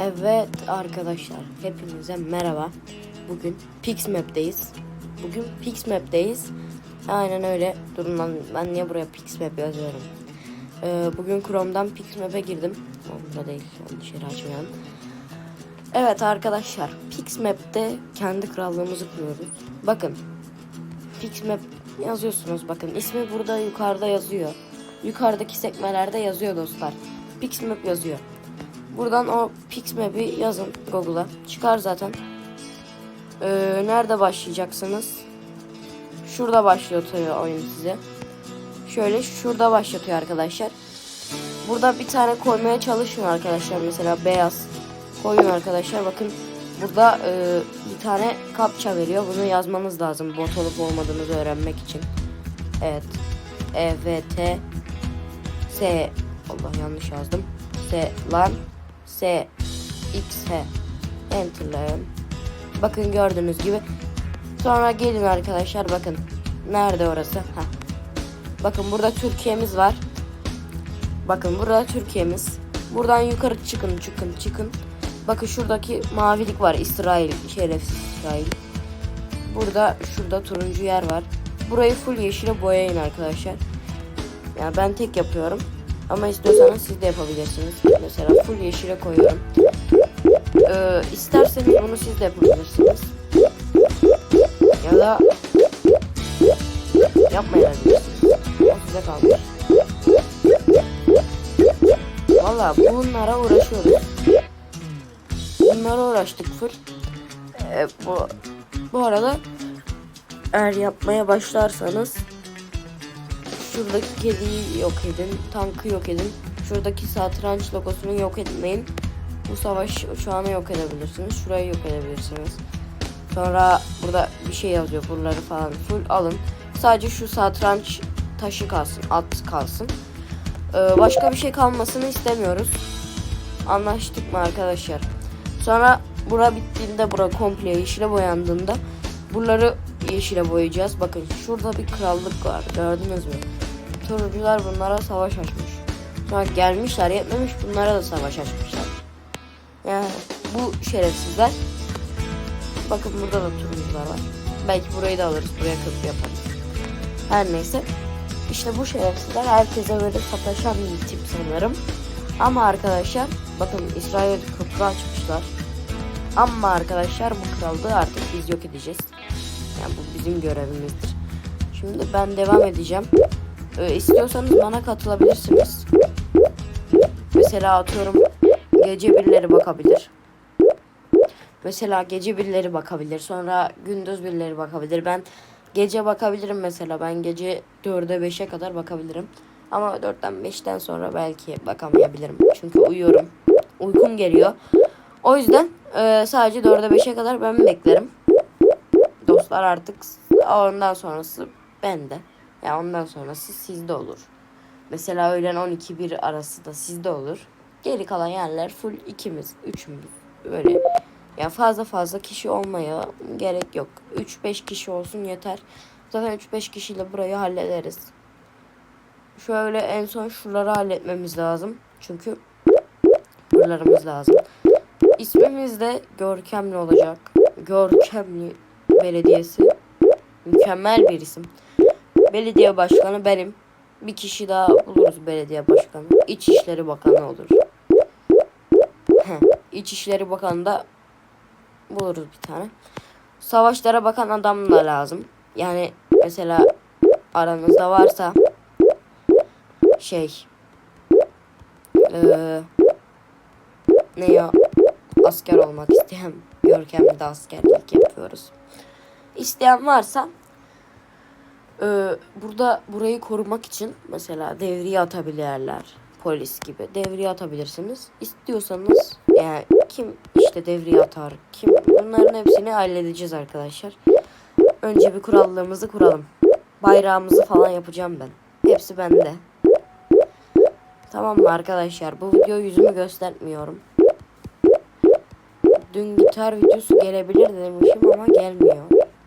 Evet arkadaşlar hepinize merhaba. Bugün Pixmap'teyiz. Bugün Pixmap'teyiz. Aynen öyle. Durun lan ben niye buraya Pixmap yazıyorum. Ee, bugün Chrome'dan Pixmap'e girdim. Onda değil yanlış yeri açmayalım. Evet arkadaşlar Pixmap'te kendi krallığımızı kuruyoruz. Bakın Pixmap yazıyorsunuz bakın ismi burada yukarıda yazıyor. Yukarıdaki sekmelerde yazıyor dostlar. Pixmap yazıyor. Buradan o Pixmap'i yazın Google'a. Çıkar zaten. Ee, nerede başlayacaksınız? Şurada başlatıyor oyun size. Şöyle şurada başlatıyor arkadaşlar. Burada bir tane koymaya çalışın arkadaşlar. Mesela beyaz koyun arkadaşlar. Bakın burada e, bir tane kapça veriyor. Bunu yazmanız lazım bot olup olmadığınızı öğrenmek için. Evet. E, V, T, S. Allah yanlış yazdım. S, lan. S, X, H. Enter'layın. Bakın gördüğünüz gibi. Sonra gelin arkadaşlar bakın. Nerede orası? Heh. Bakın burada Türkiye'miz var. Bakın burada Türkiye'miz. Buradan yukarı çıkın çıkın çıkın. Bakın şuradaki mavilik var. İsrail. Şerefsiz İsrail. Burada şurada turuncu yer var. Burayı full yeşile boyayın arkadaşlar. Yani ben tek yapıyorum. Ama istiyorsanız siz de yapabilirsiniz. Mesela full yeşile koyuyorum. Ee, isterseniz bunu siz de yapabilirsiniz. Ya da yapmayabilirsiniz. O size kalmış. Valla bunlara uğraşıyoruz. Bunlara uğraştık full. Ee, bu, bu arada eğer yapmaya başlarsanız şuradaki kediyi yok edin, tankı yok edin. Şuradaki satranç logosunu yok etmeyin. Bu savaş uçağını yok edebilirsiniz. Şurayı yok edebilirsiniz. Sonra burada bir şey yazıyor. Buraları falan full alın. Sadece şu satranç taşı kalsın, at kalsın. Ee, başka bir şey kalmasını istemiyoruz. Anlaştık mı arkadaşlar? Sonra bura bittiğinde, bura komple yeşile boyandığında buraları yeşile boyayacağız. Bakın şurada bir krallık var. Gördünüz mü? Turuncular bunlara savaş açmış. Sonra gelmişler yetmemiş bunlara da savaş açmışlar. Yani bu şerefsizler. Bakın burada da turuncular var. Belki burayı da alırız. Buraya köprü yaparız. Her neyse. İşte bu şerefsizler herkese böyle sataşan bir tip sanırım. Ama arkadaşlar bakın İsrail köprü açmışlar. Ama arkadaşlar bu krallığı artık biz yok edeceğiz. Yani bu bizim görevimizdir. Şimdi ben devam edeceğim. Ee, istiyorsanız bana katılabilirsiniz. Mesela atıyorum gece birileri bakabilir. Mesela gece birileri bakabilir. Sonra gündüz birileri bakabilir. Ben gece bakabilirim mesela. Ben gece 4'e 5'e kadar bakabilirim. Ama 4'ten 5'ten sonra belki bakamayabilirim. Çünkü uyuyorum. Uykum geliyor. O yüzden e, sadece 4'e 5'e kadar ben beklerim. Dostlar artık ondan sonrası bende. Ya ondan sonrası sizde olur. Mesela öğlen 12-1 arası da sizde olur. Geri kalan yerler full ikimiz, üçümüz. Böyle ya fazla fazla kişi olmaya gerek yok. 3-5 kişi olsun yeter. Zaten 3-5 kişiyle burayı hallederiz. Şöyle en son şuraları halletmemiz lazım. Çünkü buralarımız lazım. İsmimiz de Görkemli olacak. Görkemli Belediyesi. Mükemmel bir isim. Belediye başkanı benim. Bir kişi daha buluruz belediye başkanı. İçişleri Bakanı olur. İçişleri Bakanı da buluruz bir tane. Savaşlara bakan adam da lazım. Yani mesela aranızda varsa şey eee ne ya asker olmak isteyen görkemli de askerlik yapıyoruz. İsteyen varsa eee, burada burayı korumak için mesela devriye atabilirler. Polis gibi devriye atabilirsiniz. İstiyorsanız yani kim işte devriye atar, kim bunların hepsini halledeceğiz arkadaşlar. Önce bir kurallığımızı kuralım. Bayrağımızı falan yapacağım ben. Hepsi bende. Tamam mı arkadaşlar? Bu video yüzümü göstermiyorum. Dün gitar videosu gelebilir demişim ama gelmiyor.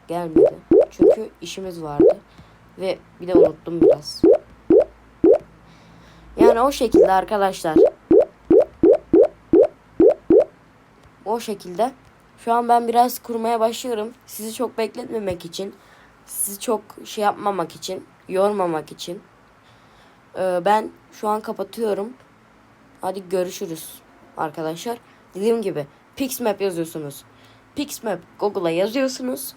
Gelmedi. Çünkü işimiz vardı. Ve bir de unuttum biraz. Yani o şekilde arkadaşlar. O şekilde. Şu an ben biraz kurmaya başlıyorum. Sizi çok bekletmemek için. Sizi çok şey yapmamak için. Yormamak için. Ee, ben şu an kapatıyorum. Hadi görüşürüz arkadaşlar. Dediğim gibi Pixmap yazıyorsunuz. Pixmap Google'a yazıyorsunuz.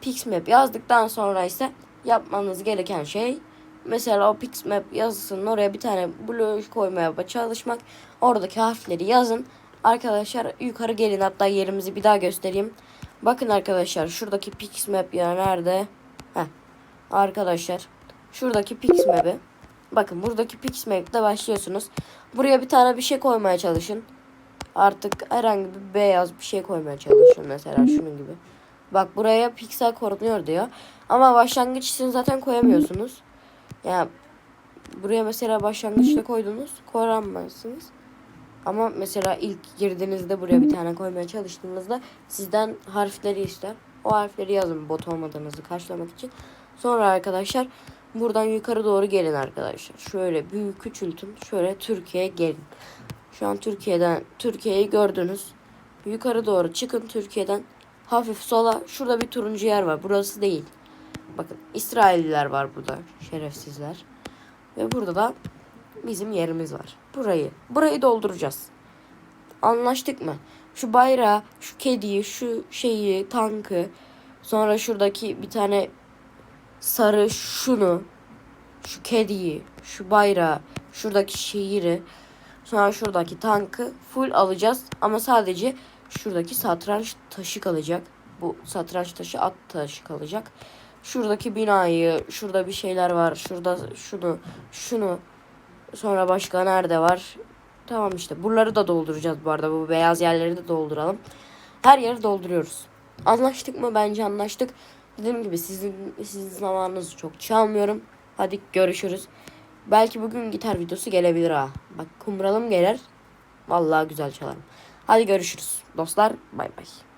Pixmap yazdıktan sonra ise yapmanız gereken şey mesela o Pixmap yazısının oraya bir tane blok koymaya çalışmak. Oradaki harfleri yazın. Arkadaşlar yukarı gelin hatta yerimizi bir daha göstereyim. Bakın arkadaşlar şuradaki Pixmap ya nerede? Heh. Arkadaşlar şuradaki Pixmap'i bakın buradaki Pixmap'te başlıyorsunuz. Buraya bir tane bir şey koymaya çalışın. Artık herhangi bir beyaz bir şey koymaya çalışın mesela şunun gibi. Bak buraya piksel korunuyor diyor. Ama başlangıç için zaten koyamıyorsunuz. Yani buraya mesela başlangıçta koydunuz. Koyamazsınız. Ama mesela ilk girdiğinizde buraya bir tane koymaya çalıştığınızda sizden harfleri ister. O harfleri yazın bot olmadığınızı karşılamak için. Sonra arkadaşlar buradan yukarı doğru gelin arkadaşlar. Şöyle büyük küçültün. Şöyle Türkiye'ye gelin. Şu an Türkiye'den Türkiye'yi gördünüz. Yukarı doğru çıkın Türkiye'den. Hafif sola şurada bir turuncu yer var. Burası değil. Bakın İsrailliler var burada. Şerefsizler. Ve burada da bizim yerimiz var. Burayı. Burayı dolduracağız. Anlaştık mı? Şu bayrağı, şu kediyi, şu şeyi, tankı. Sonra şuradaki bir tane sarı şunu. Şu kediyi, şu bayrağı, şuradaki şehiri. Sonra şuradaki tankı full alacağız. Ama sadece şuradaki satranç taşı kalacak. Bu satranç taşı at taşı kalacak. Şuradaki binayı, şurada bir şeyler var. Şurada şunu, şunu. Sonra başka nerede var? Tamam işte. Buraları da dolduracağız bu arada. Bu beyaz yerleri de dolduralım. Her yeri dolduruyoruz. Anlaştık mı? Bence anlaştık. Dediğim gibi sizin sizin zamanınızı çok çalmıyorum. Hadi görüşürüz. Belki bugün gitar videosu gelebilir ha. Bak kumralım gelir. Vallahi güzel çalarım. Hadi görüşürüz. Dostlar bay bay.